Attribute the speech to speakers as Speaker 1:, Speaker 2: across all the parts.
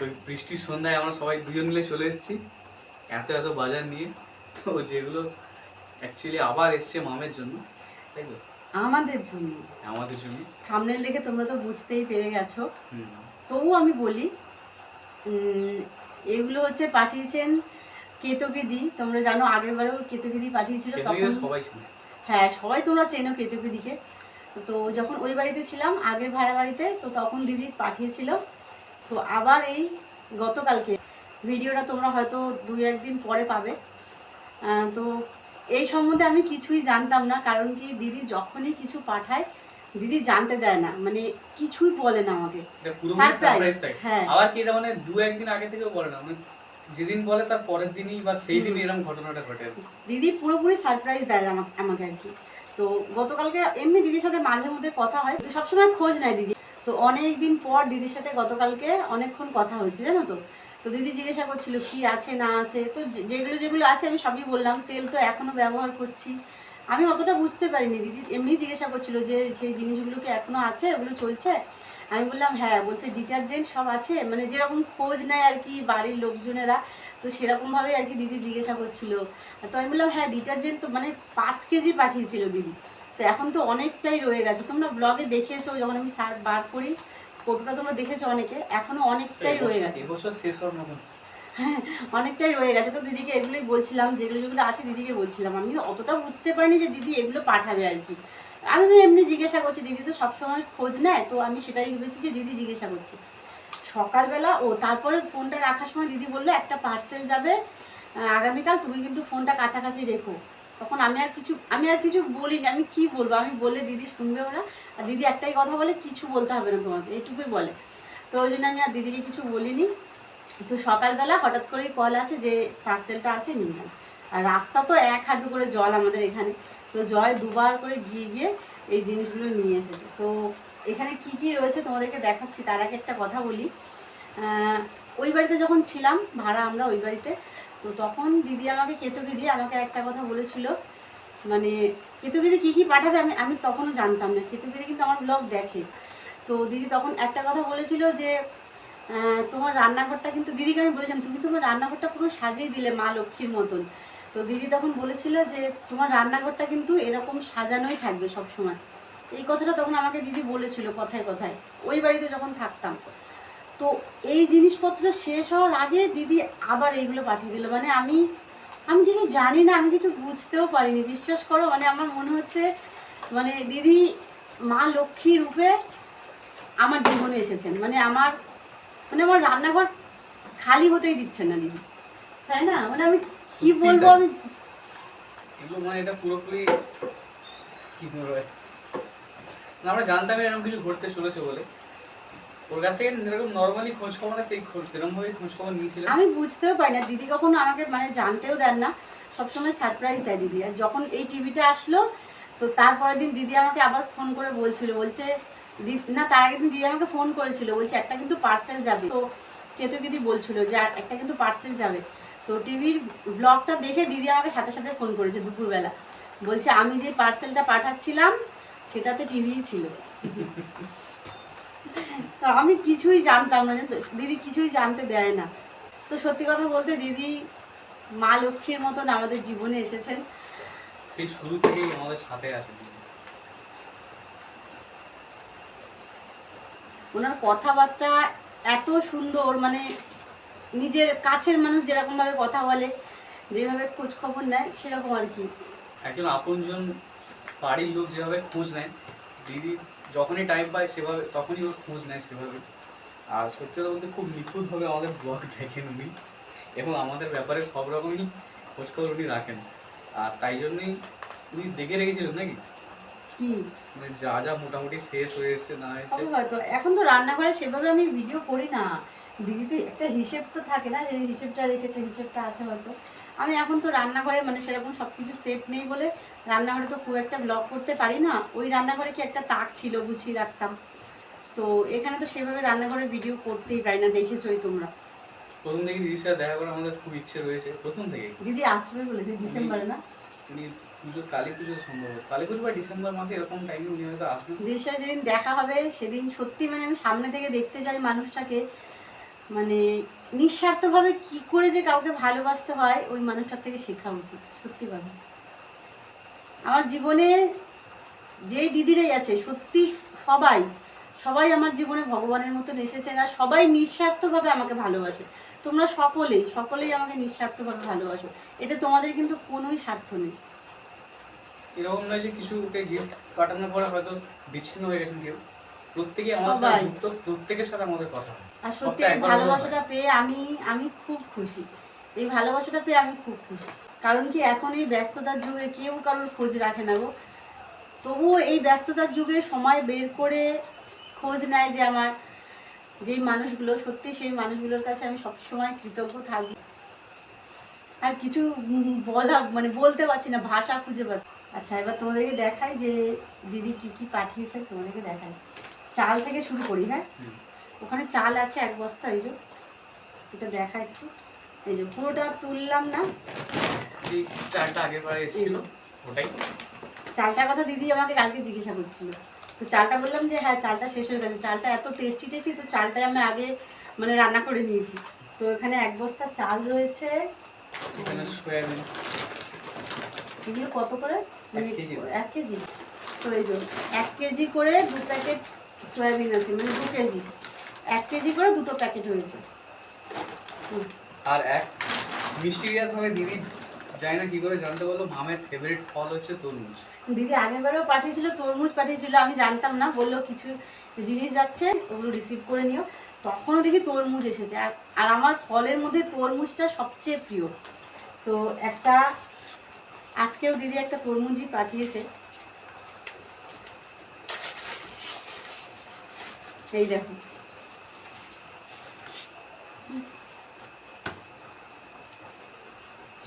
Speaker 1: তো বৃষ্টির সন্ধ্যায় আমরা সবাই দুজন মিলে চলে এসেছি। এত এত বাজার নিয়ে। তো যেগুলো অ্যাকচুয়ালি আবার এসছে মামের জন্য তাই তো?
Speaker 2: আমাদের জন্য।
Speaker 1: আমাদের জন্য।
Speaker 2: থামনেল দেখে তোমরা তো বুঝতেই পেরে গেছো। তবু আমি বলি এগুলো হচ্ছে পাঠিয়েছেন কেতকিদি। তোমরা জানো আগের বারেও কেতকিদি পাঠিয়েছিল তখন।
Speaker 1: সবাই ছিল
Speaker 2: হ্যাঁ সবাই তোমরা চেনো কেতকিদিকে। তো যখন ওই বাড়িতে ছিলাম আগের ভাড়া বাড়িতে তো তখন দিদি পাঠিয়েছিল। তো আবার এই গতকালকে ভিডিওটা তোমরা হয়তো দুই একদিন পরে পাবে। তো এই সম্বন্ধে আমি কিছুই জানতাম না কারণ কি দিদি যখনই কিছু পাঠায় দিদি জানতে দেয় না মানে কিছুই বলে না আমাকে।
Speaker 1: সারপ্রাইজ
Speaker 2: হ্যাঁ।
Speaker 1: আবার কি এটা মানে দু একদিন আগে থেকেও বলে না মানে যেদিন বলে তার পরের দিনই বা সেই দিনই এরকম ঘটনাটা ঘটে।
Speaker 2: দিদি পুরোপুরি সারপ্রাইজ দেয় আমাকে আমাকে আর কি। তো গতকালকে এমনি দিদির সাথে মাঝে মধ্যে কথা হয় সবসময় খোঁজ নেয় দিদি। তো অনেক দিন পর দিদির সাথে গতকালকে অনেকক্ষণ কথা হয়েছে, জানো তো? তো দিদি জিজ্ঞাসা করছিল, কি আছে, না আছে? তো যেগুলো যেগুলো আছে আমি সবই বললাম, তেল তো এখনও ব্যবহার করছি। আমি অতটা বুঝতে পারিনি, দিদি এমনি জিজ্ঞাসা করছিল যে সেই জিনিসগুলো কি এখনও আছে, ওগুলো চলছে? আমি বললাম হ্যাঁ বলছে ডিটারজেন্ট সব আছে মানে যেরকম খোঁজ নেয় আর কি বাড়ির লোকজনেরা, তো সেরকমভাবেই আর কি দিদি জিজ্ঞাসা করছিল। তো আমি বললাম হ্যাঁ ডিটারজেন্ট তো মানে পাঁচ কেজি পাঠিয়েছিল দিদি। তো এখন তো অনেকটাই রয়ে গেছে। তোমরা ব্লগে দেখেছ যখন আমি সার বার করি ফটোটা তোমরা দেখেছ অনেকে এখনও অনেকটাই রয়ে গেছে। হ্যাঁ অনেকটাই রয়ে গেছে। তো দিদিকে এগুলোই বলছিলাম যেগুলো যেগুলো আছে দিদিকে বলছিলাম। আমি অতটা বুঝতে পারিনি যে দিদি এগুলো পাঠাবে আর কি। আমি তো এমনি জিজ্ঞাসা করছি দিদি তো সবসময় খোঁজ নেয় তো আমি সেটাই ভেবেছি যে দিদি জিজ্ঞাসা করছে। সকালবেলা ও তারপরে ফোনটা রাখার সময় দিদি বলল একটা পার্সেল যাবে আগামীকাল তুমি কিন্তু ফোনটা কাছাকাছি রেখো। তখন আমি আর কিছু, আমি আর কিছু বলিনি, আমি কি বলব? আমি বললে দিদি শুনবে ওরা, আর দিদি একটাই কথা বলে, কিছু বলতে হবে না তোমাকে এইটুকুই বলে। তো ওই জন্য আমি আর দিদিকে কিছু বলিনি। তো সকালবেলা হঠাৎ করেই কল আসে যে পার্সেলটা আছে, নিয়ে আর রাস্তা তো এক হাঁটু করে জল আমাদের এখানে। তো জয় দুবার করে গিয়ে গিয়ে এই জিনিসগুলো নিয়ে এসেছে। তো এখানে কি কি রয়েছে তোমাদেরকে দেখাচ্ছি, তার আগে একটা কথা বলি। ওই বাড়িতে যখন ছিলাম, ভাড়া আমরা ওই বাড়িতে তো তখন দিদি আমাকে কেতকি দিয়ে আমাকে একটা কথা বলেছিল মানে কেতুকিদি কী কী পাঠাবে আমি আমি তখনও জানতাম না। কেতুকিদি কিন্তু আমার ব্লগ দেখে। তো দিদি তখন একটা কথা বলেছিল যে তোমার রান্নাঘরটা কিন্তু, দিদিকে আমি বলেছিলাম, তুমি তোমার রান্নাঘরটা পুরো সাজিয়ে দিলে মা লক্ষ্মীর মতন। তো দিদি তখন বলেছিল যে, তোমার রান্নাঘরটা কিন্তু এরকম সাজানোই থাকবে সব সময় এই কথাটা তখন আমাকে দিদি বলেছিল কথায় কথায়। ওই বাড়িতে যখন থাকতাম তো এই জিনিসপত্র শেষ হওয়ার আগে দিদি আবার এইগুলো পাঠিয়ে দিল। মানে আমি আমি কিছু জানি না আমি কিছু বুঝতেও পারিনি। বিশ্বাস করো মানে আমার মনে হচ্ছে মানে দিদি মা লক্ষ্মী রূপে আমার জীবনে এসেছেন। মানে আমার মানে আমার রান্নাঘর খালি হতেই দিচ্ছেন না দিদি। তাই না? মানে আমি কি বলব আমি
Speaker 1: মানে এটা পুরোপুরি কি আমরা জানতাম এরকম কিছু ঘটতে চলেছে বলে। ওর কাছ থেকে যেরকম খোঁজ খবর না সেই খোঁজ সেরকম ভাবে খোঁজ খবর
Speaker 2: আমি বুঝতেও পারি না। দিদি কখনো আমাকে মানে জানতেও দেন না। সবসময় সারপ্রাইজ দেয় দিদি। আর যখন এই টিভিটা আসলো, তো তারপরের দিন দিদি আমাকে আবার ফোন করে বলছিল। বলছে না, তার আগের দিন দিদি আমাকে ফোন করেছিল। বলছে, একটা কিন্তু পার্সেল যাবে। তো কেতু দিদি বলছিল যে একটা কিন্তু পার্সেল যাবে। তো টিভির ব্লগটা দেখে দিদি আমাকে সাথে সাথে ফোন করেছে দুপুরবেলা। বলছে, আমি যে পার্সেলটা পাঠাচ্ছিলাম, সেটাতে টিভিই ছিল। তো আমি কিছুই জানতাম না জানো তো, দিদি কিছুই জানতে দেয় না। তো সত্যি কথা বলতে দিদি মা লক্ষ্মীর মতন আমাদের জীবনে এসেছেন।
Speaker 1: সেই শুরু থেকেই আমাদের সাথে আছে
Speaker 2: ওনার কথাবার্তা এত সুন্দর মানে নিজের কাছের মানুষ যেরকম ভাবে কথা বলে যেভাবে খোঁজ খবর নেয় সেরকম আর কি।
Speaker 1: একজন আপনজন বাড়ির লোক যেভাবে খোঁজ নেয় দিদি যখনই টাইম পায় সেভাবে তখনই ওর খোঁজ নেয় সেভাবে। আর সত্যি কথা বলতে খুব নিখুঁতভাবে আমাদের ব্লগ দেখেন উনি। এবং আমাদের ব্যাপারে সব রকমই খোঁজখবর উনি রাখেন। আর তাই জন্যই উনি দেখে রেখেছিলেন নাকি?
Speaker 2: কি?
Speaker 1: মানে যা যা মোটামুটি শেষ হয়ে এসছে না হয়েছে।
Speaker 2: হয়তো এখন তো রান্নাঘরে সেভাবে আমি ভিডিও করি না। দিদি তো একটা হিসেব তো থাকে না যে হিসেবটা রেখেছে হিসেবটা আছে হয়তো। আমি এখন তো রান্নাঘরে মানে সেরকম সব কিছু সেট নেই বলে রান্নাঘরে তো খুব একটা ব্লগ করতে পারি না। ওই রান্নাঘরে কি একটা তাক ছিল গুছিয়ে রাখতাম। তো এখানে তো সেভাবে রান্নাঘরে ভিডিও করতেই পারি না দেখেছোই তোমরা।
Speaker 1: প্রথম থেকে দিদির সাথে দেখা করার আমাদের খুব ইচ্ছে রয়েছে প্রথম থেকে?
Speaker 2: দিদি আসবে বলেছে ডিসেম্বরে না?
Speaker 1: উনি পুজো কালী পুজো সম্ভব কালী পুজো বা ডিসেম্বর মাসে এরকম টাইমে উনি হয়তো আসবেন।
Speaker 2: দিদির সাথে যেদিন দেখা হবে সেদিন সত্যি মানে আমি সামনে থেকে দেখতে চাই মানুষটাকে। মানে নিঃস্বার্থভাবে কি করে যে কাউকে ভালোবাসতে হয় ওই মানুষটার থেকে শেখা উচিত সত্যি কথা। আমার জীবনে যে দিদিরাই আছে সত্যি সবাই সবাই আমার জীবনে ভগবানের মতন এসেছেন আর সবাই নিঃস্বার্থভাবে আমাকে ভালোবাসে। তোমরা সকলেই সকলেই আমাকে নিঃস্বার্থভাবে ভালোবাসো। এতে তোমাদের কিন্তু কোনোই স্বার্থ নেই।
Speaker 1: এরকম নয় যে কিছু ওকে গিফট পাঠানোর পরে হয়তো বিচ্ছিন্ন হয়ে গেছেন কেউ। প্রত্যেকে আমার সাথে যুক্ত প্রত্যেকের সাথে আমাদের কথা হয়।
Speaker 2: আর সত্যি এই ভালোবাসাটা পেয়ে আমি আমি খুব খুশি। এই ভালোবাসাটা পেয়ে আমি খুব খুশি। কারণ কি এখন এই ব্যস্ততার যুগে কেউ কারোর খোঁজ রাখে না গো। তবুও এই ব্যস্ততার যুগে সময় বের করে খোঁজ নেয় যে আমার যেই মানুষগুলো সত্যি সেই মানুষগুলোর কাছে আমি সবসময় কৃতজ্ঞ থাকব। আর কিছু বলা মানে বলতে পারছি না ভাষা খুঁজে পাচ্ছি আচ্ছা এবার তোমাদেরকে দেখাই যে দিদি কি কি পাঠিয়েছে তোমাদেরকে দেখাই। চাল থেকে শুরু করি হ্যাঁ। ওখানে চাল আছে এক বস্তা এই যে। এটা দেখা একটু। এই যে পুরোটা তুললাম না।
Speaker 1: চালটা আগের বারে এসেছিল ওটাই।
Speaker 2: চালটার কথা দিদি আমাকে কালকে জিজ্ঞাসা করছিল। তো চালটা বললাম যে হ্যাঁ চালটা শেষ হয়ে গেছে। চালটা এত টেস্টি টেস্টি তো চালটাই আমি আগে মানে রান্না করে নিয়েছি। তো এখানে এক বস্তা চাল রয়েছে।
Speaker 1: সয়াবিন
Speaker 2: এগুলো কত করে? মানে
Speaker 1: এক কেজি।
Speaker 2: এক কেজি? তো এই যে এক কেজি করে দু প্যাকেট সয়াবিন আছে মানে দু কেজি। এক কেজি করে দুটো প্যাকেট হয়েছে।
Speaker 1: আর এক মিস্টিরিয়াস ভাবে দিদি জানি না কি করে জানতে বলল মামের ফেভারিট ফল হচ্ছে তরমুজ।
Speaker 2: দিদি আগের বারেও পাঠিয়েছিল তরমুজ পাঠিয়েছিল আমি জানতাম না বলল কিছু জিনিস যাচ্ছে ওগুলো রিসিভ করে নিও। তখনও দেখি তরমুজ এসেছে আর আর আমার ফলের মধ্যে তরমুজটা সবচেয়ে প্রিয়। তো একটা আজকেও দিদি একটা তরমুজই পাঠিয়েছে। এই দেখো।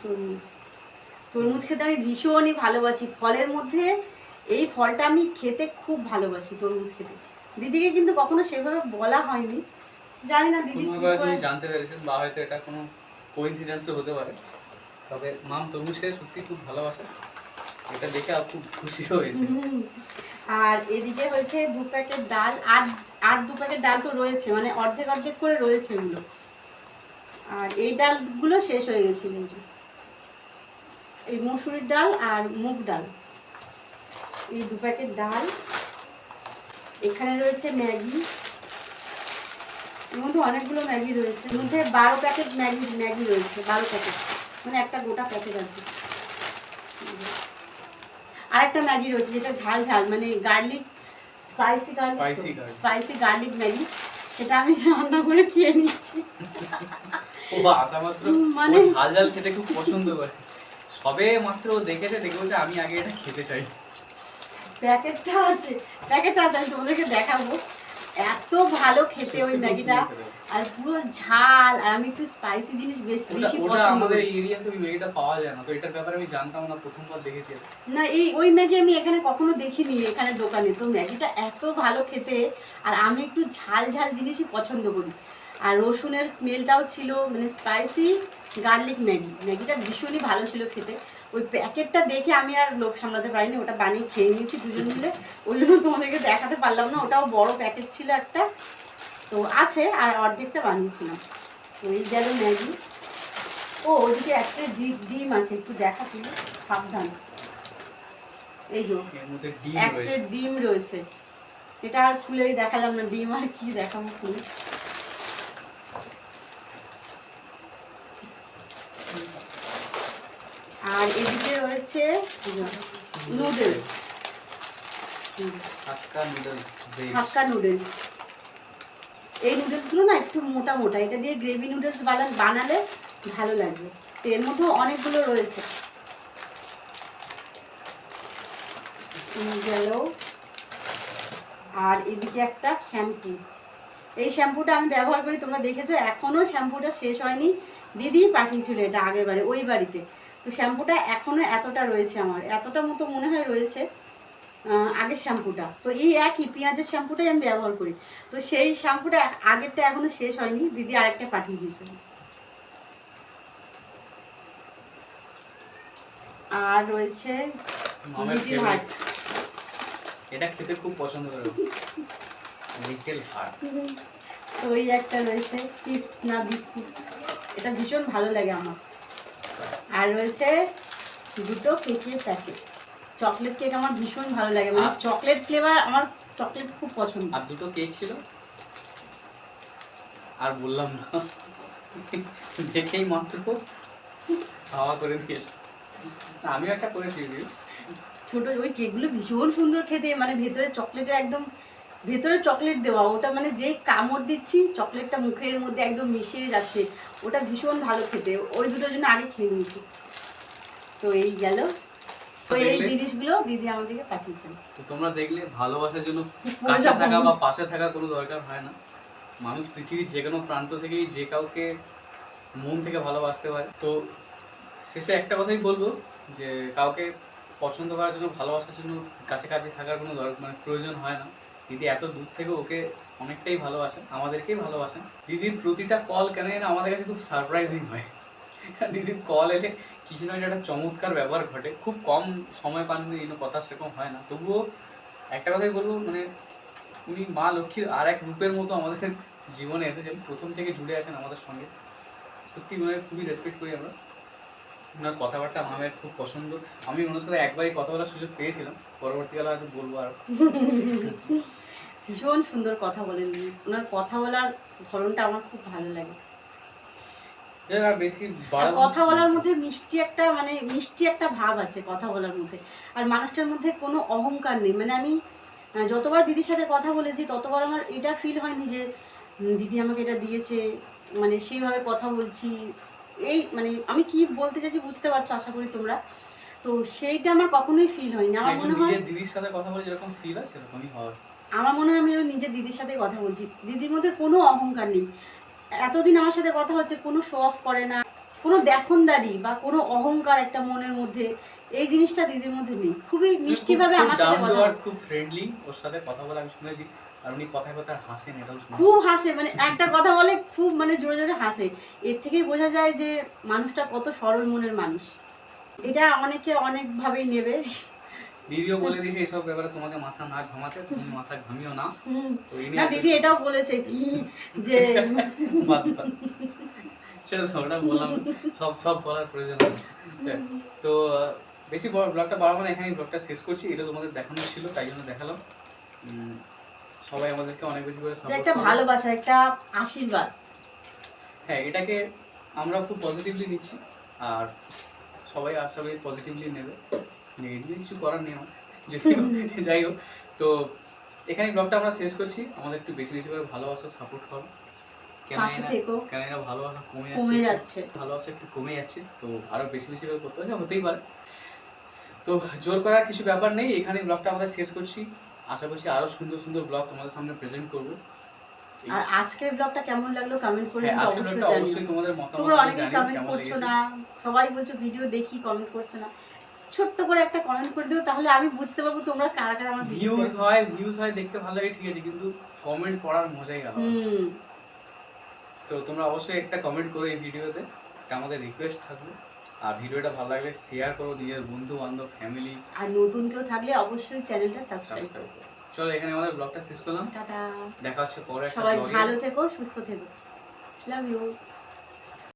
Speaker 2: তরমুজ। তরমুজ খেতে আমি ভীষণই ভালোবাসি। ফলের মধ্যে এই ফলটা আমি খেতে খুব ভালোবাসি তরমুজ খেতে। দিদিকে কিন্তু কখনো সেভাবে বলা হয়নি। জানি না দিদি
Speaker 1: জানতে পেরেছেন বা হয়তো এটা কোনো কোইন্সিডেন্সও হতে পারে। তবে মাম তরমুজ খেতে সত্যি খুব ভালোবাসে। এটা দেখে আর খুব খুশি হয়েছে।
Speaker 2: আর এদিকে হয়েছে দু প্যাকেট ডাল। আর আর দু প্যাকেট ডাল তো রয়েছে। মানে অর্ধেক অর্ধেক করে রয়েছে এগুলো। আর এই ডালগুলো শেষ হয়ে গেছিল এই মসুরির ডাল আর মুগ ডাল। এই দু প্যাকেট ডাল। এখানে রয়েছে ম্যাগি। এর মধ্যে অনেকগুলো ম্যাগি রয়েছে। এর মধ্যে বারো প্যাকেট ম্যাগি ম্যাগি রয়েছে বারো প্যাকেট। মানে একটা গোটা প্যাকেট আর কি। একটা ম্যাগি রয়েছে যেটা ঝাল ঝাল মানে garlic spicy garlic spicy garlic. Maggi. সেটা আমি রান্না করে খেয়ে নিচ্ছি।
Speaker 1: মানে
Speaker 2: মানে-
Speaker 1: ঝাল ঝাল খেতে খুব পছন্দ করে। সবে মাত্র দেখেছে? দেখে বলছে আমি আগে এটা খেতে চাই।
Speaker 2: প্যাকেটটা আছে প্যাকেটটা আছে আমি তোমাদেরকে দেখাবো। এত ভালো খেতে ওই ম্যাগিটা। আর পুরো ঝাল আর আমি একটু স্পাইসি জিনিস বেশ
Speaker 1: ওটা
Speaker 2: বেশি
Speaker 1: ওটা
Speaker 2: পছন্দ
Speaker 1: আমাদের
Speaker 2: করি।
Speaker 1: এই এরিয়াতে ওই ম্যাগিটা পাওয়া যায় না তো এটার ব্যাপারে আমি জানতাম না প্রথমবার দেখেছি
Speaker 2: না এই ওই ম্যাগি আমি এখানে কখনো দেখিনি এখানে দোকানে। তো ম্যাগিটা এত ভালো খেতে আর আমি একটু ঝাল ঝাল জিনিসই পছন্দ করি। আর রসুনের স্মেলটাও ছিল মানে স্পাইসি গার্লিক ম্যাগি। ম্যাগিটা ভীষণই ভালো ছিল খেতে। ওই প্যাকেটটা দেখে আমি আর লোভ সামলাতে পারিনি ওটা বানিয়ে খেয়ে নিয়েছি দুজন মিলে। ওই জন্য তোমাদেরকে দেখাতে পারলাম না ওটাও বড় প্যাকেট ছিল একটা। তো আছে আর অর্ধেকটা বানিয়েছিলাম। তো এই গেল ম্যাগি। ও ওইদিকে একটা ডিম ডিম আছে একটু দেখা তুমি সাবধান। এই যে একটা ডিম রয়েছে। এটা আর খুলেই দেখালাম না ডিম আর কি দেখাবো খুলে। আর এদিকে রয়েছে নুডলস।
Speaker 1: হাক্কা নুডলস
Speaker 2: এই নুডলসগুলো না একটু মোটা মোটা। এটা দিয়ে গ্রেভি নুডলস বানান বানালে ভালো লাগবে। তো এর মধ্যেও অনেকগুলো রয়েছে। গেল আর এদিকে একটা শ্যাম্পু। এই শ্যাম্পুটা আমি ব্যবহার করি তোমরা দেখেছ এখনও শ্যাম্পুটা শেষ হয়নি। দিদি পাঠিয়েছিল এটা আগের বারে ওই বাড়িতে। তো শ্যাম্পুটা এখনও এতটা রয়েছে আমার এতটা মতো মনে হয় রয়েছে আগের শ্যাম্পুটা। তো এই একই পেঁয়াজের শ্যাম্পুটাই আমি ব্যবহার করি। তো সেই শ্যাম্পুটা আগেরটা এখনও শেষ হয়নি দিদি আরেকটা পাঠিয়ে দিয়েছে। আর রয়েছে লিটিল। হার্ট
Speaker 1: এটা খেতে খুব পছন্দ করে। লিটল হার্ট
Speaker 2: তো ওই একটা রয়েছে চিপস না বিস্কুট। এটা ভীষণ ভালো লাগে আমার। আর রয়েছে দুটো কেকের প্যাকেট। চকলেট কেক আমার ভীষণ ভালো লাগে। মানে চকলেট ফ্লেভার আমার চকলেট খুব পছন্দ।
Speaker 1: আর দুটো কেক ছিল? আর বললাম না। দেখেই মাত্র খাওয়া করে দিয়েছে আমিও একটা করেছি review।
Speaker 2: ছোট ওই কেকগুলো ভীষণ সুন্দর খেতে। মানে ভেতরে চকলেটের একদম ভেতরে চকলেট দেওয়া ওটা মানে যে কামড় দিচ্ছি চকলেটটা মুখের মধ্যে একদম মিশিয়ে যাচ্ছে। ওটা ভীষণ ভালো খেতে। ওই দুটোর জন্য আগে খেয়ে নিয়েছি। তো এই গেল। তো এই জিনিসগুলো দিদি আমাদেরকে পাঠিয়েছেন।
Speaker 1: তো তোমরা দেখলে ভালোবাসার জন্য কাছে থাকা বা পাশে থাকা কোনো দরকার হয় না। মানুষ পৃথিবীর যে কোনো প্রান্ত থেকেই যে কাউকে মন থেকে ভালোবাসতে পারে। তো শেষে একটা কথাই বলব যে কাউকে পছন্দ করার জন্য ভালোবাসার জন্য কাছে কাছে থাকার কোনো দরকার মানে প্রয়োজন হয় না। দিদি এত দূর থেকে ওকে অনেকটাই ভালোবাসেন আমাদেরকেই ভালোবাসেন দিদির প্রতিটা কল কেন যেন আমাদের কাছে খুব সারপ্রাইজিং হয়। দিদির কল এলে কিছু না একটা চমৎকার ব্যাপার ঘটে, খুব কম সময় পান এই কথা সেরকম হয় না। তবুও একটা কথাই বলব মানে উনি মা লক্ষ্মীর আর এক রূপের মতো আমাদের জীবনে এসেছেন, প্রথম থেকে জুড়ে আছেন আমাদের সঙ্গে। সত্যি ওনাকে খুবই রেসপেক্ট করি আমরা। ওনার কথাবার্তা আমার খুব পছন্দ। আমি ওনার সাথে একবারই কথা বলার সুযোগ পেয়েছিলাম। পরবর্তীকালে হয়তো বলব আর।
Speaker 2: ভীষণ সুন্দর কথা বলেন ওনার কথা বলার ধরনটা আমার খুব ভালো লাগে। কথা বলার মধ্যে মিষ্টি একটা মানে মিষ্টি একটা ভাব আছে কথা বলার মধ্যে। আর মানুষটার মধ্যে কোনো অহংকার নেই। মানে আমি যতবার দিদির সাথে কথা বলেছি ততবার আমার এটা ফিল হয়নি যে দিদি আমাকে এটা দিয়েছে। মানে সেইভাবে কথা বলছি। এই মানে আমি কি বলতে চাইছি বুঝতে পারছ আশা করি তোমরা। তো সেইটা আমার কখনোই ফিল হয়নি। আমার মনে হয়
Speaker 1: দিদির সাথে কথা বলে যেরকম ফিল হয় সেরকমই হয়।
Speaker 2: আমার মনে হয় আমি নিজের দিদির সাথে কথা বলছি। দিদির মধ্যে কোনো অহংকার নেই। এতদিন আমার সাথে কথা হচ্ছে কোনো শো অফ করে না। কোনো দেখনদারি বা কোনো অহংকার একটা মনের মধ্যে এই জিনিসটা দিদির মধ্যে নেই। খুবই মিষ্টিভাবে আমার সাথে কথা বলে।
Speaker 1: খুব ফ্রেন্ডলি ওর সাথে কথা বলে আমি শুনেছি। আর উনি কথায় কথায় হাসেন এটাও
Speaker 2: খুব হাসে মানে একটা কথা বলে খুব মানে জোরে জোরে হাসে। এর থেকেই বোঝা যায় যে মানুষটা কত সরল মনের মানুষ। এটা অনেকে অনেকভাবেই নেবে।
Speaker 1: দিদিও বলে দিয়েছে এইসব ব্যাপারে তোমাকে মাথা না ঘামাতে তুমি মাথা ঘামিও না।
Speaker 2: না দিদি এটাও বলেছে কি যে
Speaker 1: সেটা তো ওটা বললাম সব সব বলার প্রয়োজন হ্যাঁ, তো বেশি ব্লগটা বাড়াবো না এখানেই ব্লগটা শেষ করছি। এটা তোমাদের দেখানো ছিল তাই জন্য দেখালাম। সবাই আমাদেরকে অনেক বেশি করে সাপোর্ট
Speaker 2: একটা ভালোবাসা একটা আশীর্বাদ।
Speaker 1: হ্যাঁ এটাকে আমরা খুব পজিটিভলি নিচ্ছি আর সবাই আশা করি পজিটিভলি নেবে। নেগেটিভলি কিছু করার নেই। যাই হোক তো এখানে ব্লগটা আমরা শেষ করছি। আমাদের একটু বেশি বেশি করে ভালোবাসা সাপোর্ট করো। কেন
Speaker 2: পাশে
Speaker 1: জানি না-
Speaker 2: থেকো।
Speaker 1: কেন জানি না ভালোবাসা কমে যাচ্ছে। ভালোবাসা একটু কমে যাচ্ছে তো আরও বেশি বেশি করে করতে হবে হতেই পারে। তো জোর করার কিছু ব্যাপার নেই। এখানে ব্লগটা আমরা শেষ করছি। আশা করছি আরও সুন্দর সুন্দর ব্লগ তোমাদের সামনে প্রেজেন্ট করব।
Speaker 2: আর আজকের ব্লগটা কেমন লাগল কমেন্ট করে
Speaker 1: হ্যাঁ
Speaker 2: অবশ্যই জানিও।
Speaker 1: তোমাদের মতামত
Speaker 2: তোমরা অনেকেই কমেন্ট করছ না। সবাই বলছো ভিডিও দেখি কমেন্ট করছ না। ছোট্ট করে একটা কমেন্ট করে দিও তাহলে আমি বুঝতে পারব তোমরা কারা কারা আমার
Speaker 1: ভিউজ হয় ভিউজ হয় দেখতে ভালো লাগে ঠিক আছে কিন্তু কমেন্ট পড়ার মজাই আলাদা।
Speaker 2: হুম।
Speaker 1: তো তোমরা অবশ্যই একটা কমেন্ট করো এই ভিডিওতে আমাদের রিকোয়েস্ট থাকবে। আর ভিডিওটা ভালো লাগলে শেয়ার করো নিজের বন্ধু বান্ধব ফ্যামিলি
Speaker 2: আর নতুন কেউ থাকলে অবশ্যই চ্যানেলটা সাবস্ক্রাইব করো।
Speaker 1: চলো এখানে আমাদের ব্লগটা শেষ করলাম।
Speaker 2: টাটা।
Speaker 1: দেখা হচ্ছে পরে একটা
Speaker 2: সবাই ভালো থেকো সুস্থ থেকো। Love you